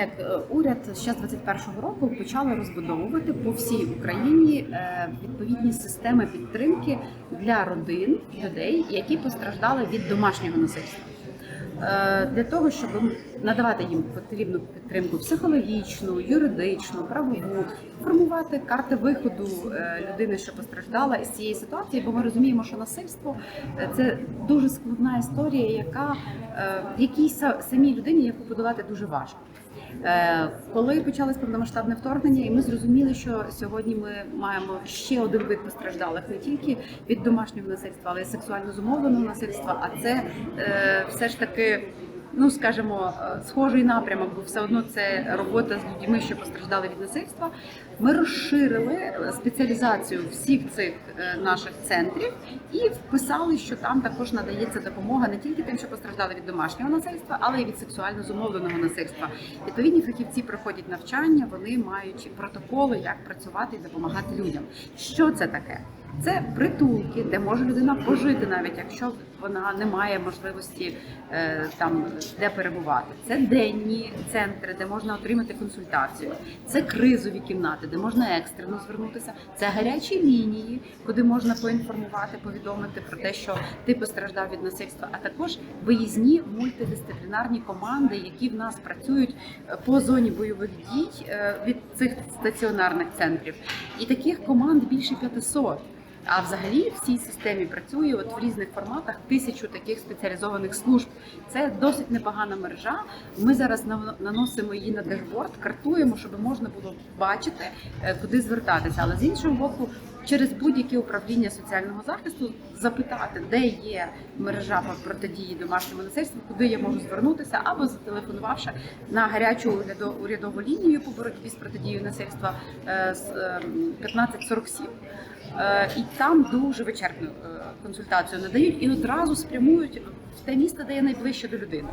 як е, уряд ще з 21-го року почали розбудовувати по всій Україні е, відповідні системи підтримки для родин людей, які постраждали від домашнього насильства. Е, Для того щоб надавати їм потрібну підтримку психологічну, юридичну, правову, формувати карти виходу е, людини, що постраждала із цієї ситуації, бо ми розуміємо, що насильство е, це дуже складна історія, яка е, якій самій людині яку подолати дуже важко. Коли почалось повномасштабне вторгнення, і ми зрозуміли, що сьогодні ми маємо ще один вид постраждалих не тільки від домашнього насильства, але й сексуально зумовленого насильства. А це все ж таки. Ну, скажімо, е, схожий напрямок, бо все одно це робота з людьми, що постраждали від насильства. Ми розширили спеціалізацію всіх цих е, наших центрів і вписали, що там також надається допомога не тільки тим, що постраждали від домашнього насильства, але й від сексуально зумовленого насильства. Відповідні фахівці проходять навчання, вони мають протоколи, як працювати і допомагати людям. Що це таке? Це притулки, де може людина пожити, навіть якщо вона не має можливості е, там де перебувати. Це денні центри, де можна отримати консультацію. Це кризові кімнати, де можна екстрено звернутися. Це гарячі лінії, куди можна поінформувати, повідомити про те, що ти постраждав від насильства, а також виїзні мультидисциплінарні команди, які в нас працюють е, по зоні бойових дій е, від цих стаціонарних центрів. І таких команд більше 500. А взагалі в цій системі працює от в різних форматах тисячу таких спеціалізованих служб. Це досить непогана мережа. Ми зараз наносимо її на дешборд, картуємо, щоб можна було бачити, е, куди звертатися. Але з іншого боку, через будь-яке управління соціального захисту запитати, де є мережа по протидії домашньому насильству, куди я можу звернутися, або зателефонувавши на гарячу урядо- урядову лінію по боротьбі з протидією насильства е, з, е, 1547. Е, І там дуже вичерпну е, консультацію надають і одразу спрямують в те місце, де є найближче до людини.